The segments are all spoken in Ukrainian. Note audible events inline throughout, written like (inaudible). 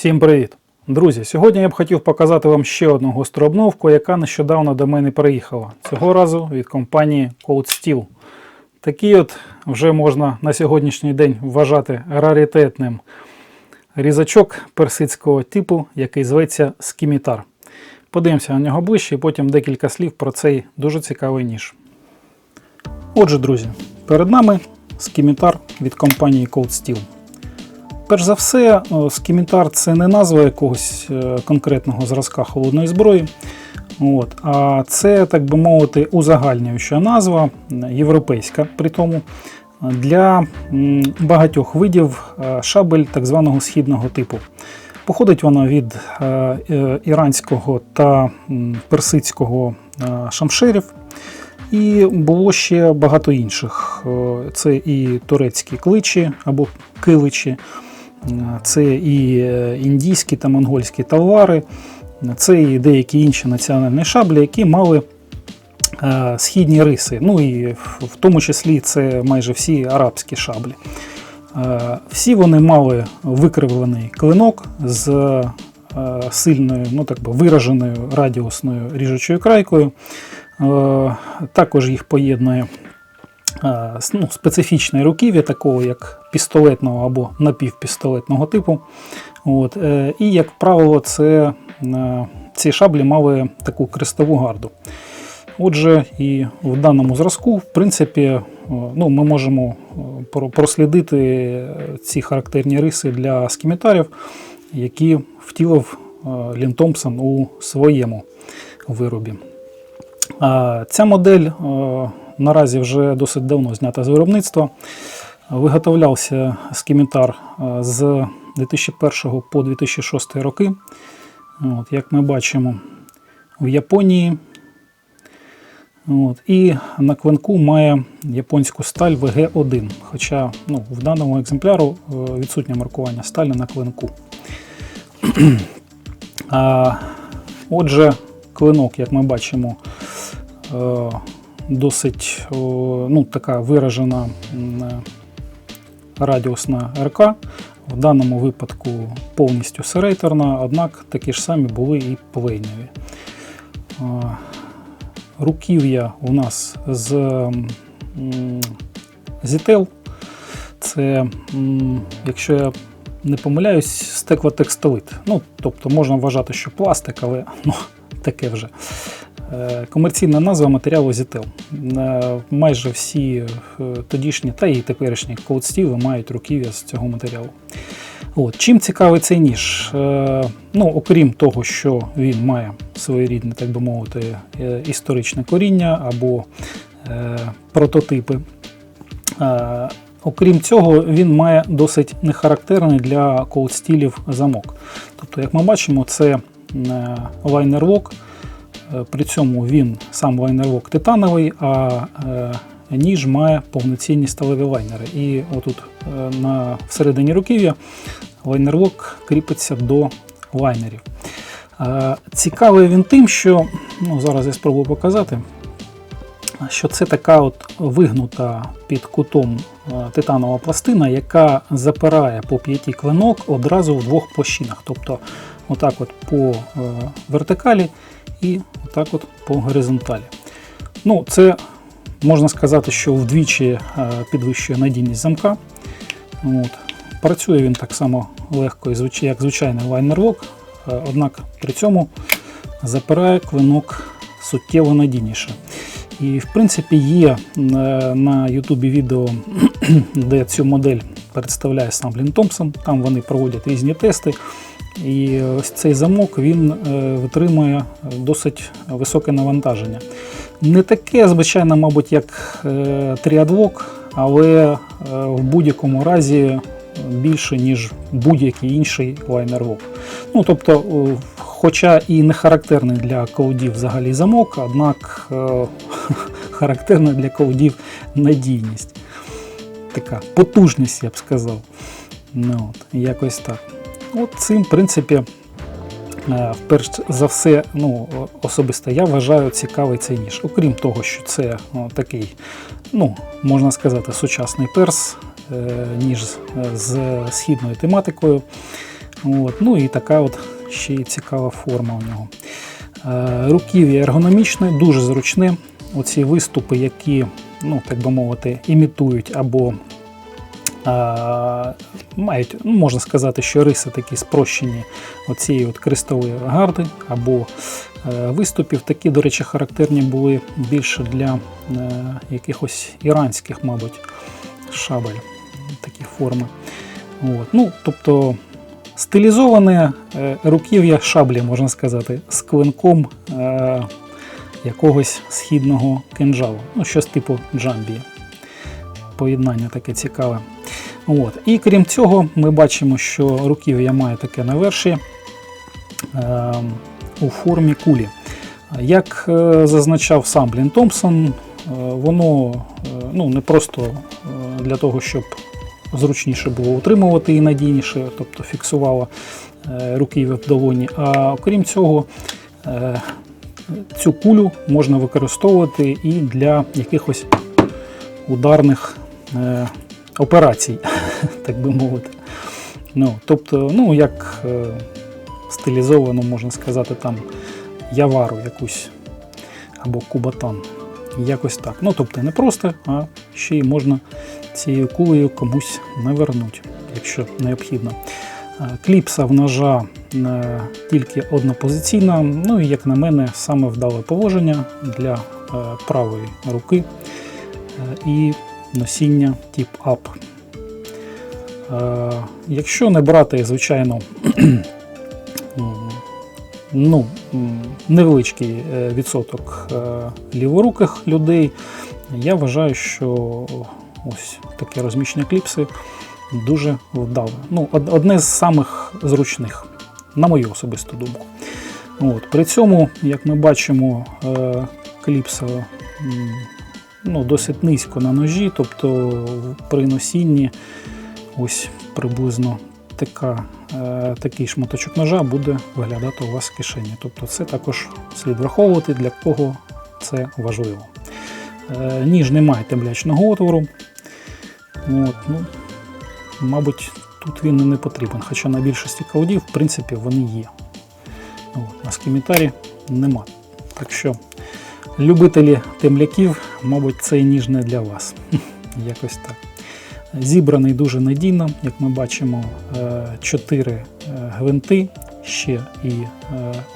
Всім привіт! Друзі, сьогодні я б хотів показати вам ще одну гостру обновку, яка нещодавно до мене приїхала. Цього разу від компанії Cold Steel. Такий от вже можна на сьогоднішній день вважати раритетним різачок персидського типу, який зветься скімітар. Подивимося на нього ближче і потім декілька слів про цей дуже цікавий ніж. Отже, друзі, перед нами скімітар від компанії Cold Steel. Перш за все, о, скімітар це не назва якогось е, конкретного зразка холодної зброї. От, а це, так би мовити, узагальнююча назва, е, європейська при тому, для багатьох видів е, шабель так званого східного типу. Походить вона від е, е, іранського та персидського е, шамшерів. І було ще багато інших. Е, Це і турецькі кличі або киличі, е, це і е, індійські та монгольські талвари, це і деякі інші національні шаблі, які мали е, східні риси. Ну і в тому числі це майже всі арабські шаблі. Е, Всі вони мали викривлений клинок з сильною, ну так би вираженою радіусною ріжучою крайкою. Також їх поєднує ну, специфічне руків'я, такого як пістолетного або напівпістолетного типу. От. е, І, як правило, це, е, ці шаблі мали таку крестову гарду. Отже, і в даному зразку, в принципі, е, ну, ми можемо е, прослідити е, ці характерні риси для скімітарів, які втілив е, Лін Томпсон у своєму виробі. Ця модель е, наразі вже досить давно знята з виробництва. Виготовлявся скімітар е, з 2001 по 2006 роки. От, як ми бачимо, в Японії. От, і на клинку має японську сталь ВГ1. Хоча ну, в даному екземпляру е, відсутнє маркування сталі на клинку. (clears throat) А, Отже, клинок, як ми бачимо, е, досить ну, така виражена радіусна РК. В даному випадку повністю серейторна, однак такі ж самі були і плейнові. Е, Руків'я у нас з Зітел. Це, якщо я не помиляюсь, стеклотекстилит. Ну, тобто можна вважати, що пластик, але ну, таке вже. Е, Комерційна назва матеріалу Зітел. Е, Майже всі е, тодішні та і теперішні колдстіли мають руків'я з цього матеріалу. От. Чим цікавий цей ніж? Ну, окрім того, що він має своєрідне, так би мовити, історичне коріння або прототипи. Окрім цього, він має досить нехарактерний для колдстілів замок. Тобто, як ми бачимо, це лайнерлок, е, при цьому він сам лайнерлок титановий, а е, ніж має повноцінні сталеві лайнери. І отут е, на всередині руків'я лайнерлок кріпиться до лайнерів. Е, Цікавий він тим, що ну, зараз я спробую показати що це така от вигнута під кутом е, титанова пластина, яка запирає по п'яті клинок одразу в двох площинах. Тобто отак от по е, вертикалі і отак от по горизонталі. Ну, це можна сказати, що вдвічі е, підвищує надійність замка. От. Працює він так само легко, як звичайний лайнерлок, е, однак при цьому запирає клинок суттєво надійніше. І в принципі є е, на Ютубі відео, (clears throat) де цю модель представляє сам Лін Томпсон. Там вони проводять різні тести. І ось цей замок він е, витримує досить високе навантаження. Не таке, звичайно, мабуть, як е, тріадлок, але е, в будь-якому разі більше, ніж будь-який інший лайнерлок. Ну, тобто, хоча і не характерний для коудів взагалі замок, однак (laughs) характерна для коудів надійність. Така потужність, я б сказав. Ну, от, якось так. От цим, в принципі, е, перш за все, ну, особисто я вважаю цікавий цей ніж. Окрім того, що це о, такий, ну, можна сказати, сучасний перс, е, ніж з- східною тематикою. От. Ну і така от ще й цікава форма у нього. Е, Руків'я ергономічне, дуже зручне. Оці виступи, які, ну, так би мовити, імітують або мають, ну, можна сказати, що риси такі спрощені оцієї от крестової гарди або е, виступів. Такі, до речі, характерні були більше для е, якихось іранських, мабуть, шабель, такі форми. От. Ну, тобто стилізоване е, руків'я шаблі, можна сказати, з клинком якогось східного кинжалу. Ну, щось типу джамбії. Поєднання таке цікаве. От. І крім цього, ми бачимо, що руків'я має таке наверші е, у формі кулі. Як е, зазначав сам Блін Томпсон, е, воно е, ну, не просто для того, щоб зручніше було утримувати і надійніше, тобто фіксувало руків'я в долоні. А окрім цього, цю кулю можна використовувати і для якихось ударних е, операцій, (laughs) так би мовити. Ну, тобто, ну, як е, стилізовано, можна сказати, там явару якусь або кубатан. Якось так. Ну, тобто не просто, а ще й можна цією кулею комусь навернути, якщо необхідно. Е, Кліпса в ножа тільки однопозиційна, ну і, як на мене, саме вдале положення для правої руки і носіння тип ап. Е, Якщо не брати, звичайно, (clears throat) ну, невеличкий е, відсоток е, ліворуких людей, я вважаю, що ось таке розміщення кліпси дуже вдале. Ну, одне з самих зручних, на мою особисту думку. От. При цьому, як ми бачимо, кліпса ну, досить низько на ножі, тобто при носінні ось приблизно така, е, такий шматочок ножа буде виглядати у вас в кишені. Тобто це також слід враховувати, для кого це важливо. Е, ніж не має темлячного отвору. От, ну, мабуть, тут він і не потрібен, хоча на більшості колодів, в принципі, вони є. От, на скімітарі нема. Так що любителі темляків, мабуть, цей ніж не для вас. (laughs) Якось так. Зібраний дуже надійно, як ми бачимо, 4 гвинти, ще і е,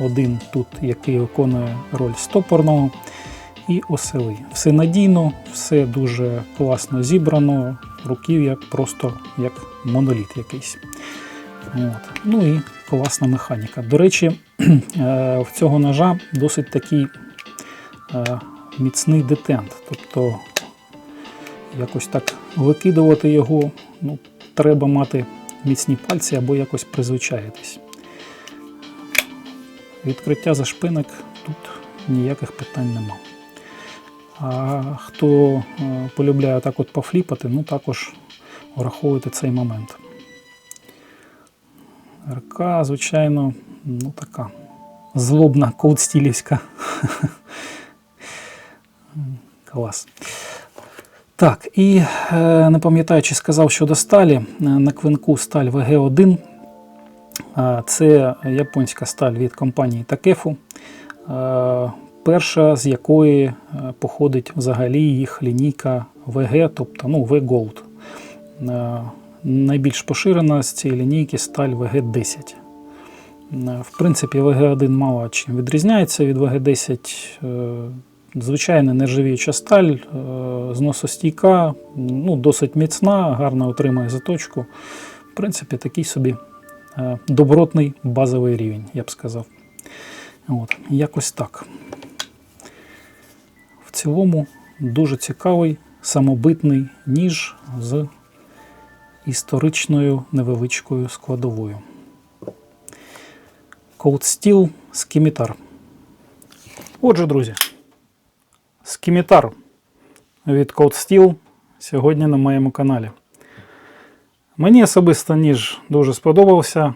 один тут, який виконує роль стопорного, і осели. Все надійно, все дуже класно зібрано, руків'я просто як моноліт якийсь. От. Ну і класна механіка. До речі, (clears throat) е, в цього ножа досить такий е, міцний детент. Тобто якось так викидувати його, ну, треба мати міцні пальці або якось призвичаїтись. Відкриття зашпинок тут ніяких питань нема. А хто е, полюбляє так от пофліпати, ну також враховуйте цей момент. РК, звичайно, ну така злобна, колдстілівська. (laughs) Клас. Так, і е, не пам'ятаю, чи сказав щодо сталі. Е, На квинку сталь ВГ1. Е, Це японська сталь від компанії Такефу, перша з якої походить взагалі їх лінійка ВГ, тобто ну, V-Gold. Найбільш поширена з цієї лінійки сталь ВГ-10. Е, В принципі, ВГ1 мало чим відрізняється від ВГ-10. Звичайна нержавіюча сталь, е, зносостійка, ну, досить міцна, гарно отримує заточку. В принципі, такий собі е, добротний базовий рівень, я б сказав. От, якось так. В цілому дуже цікавий самобитний ніж з історичною невеличкою складовою. Cold Steel Scimitar. Отже, друзі, Скімітар від Cold Steel сьогодні на моєму каналі. Мені особисто ніж дуже сподобався.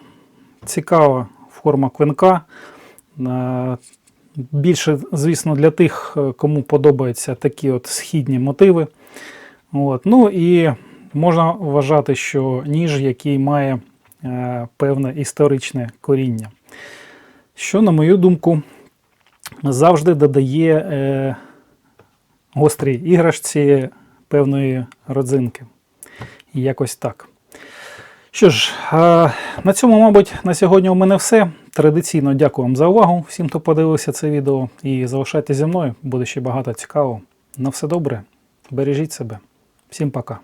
Цікава форма клинка. Е, Більше, звісно, для тих, е, кому подобаються такі от східні мотиви. От. Ну і можна вважати, що ніж, який має е, певне історичне коріння. Що, на мою думку, завжди додає гострій іграшці певної родзинки. І якось так. Що ж, на цьому, мабуть, на сьогодні у мене все. Традиційно дякую вам за увагу всім, хто подивився це відео. І залишайтеся зі мною, буде ще багато цікавого. На все добре, бережіть себе. Всім пока.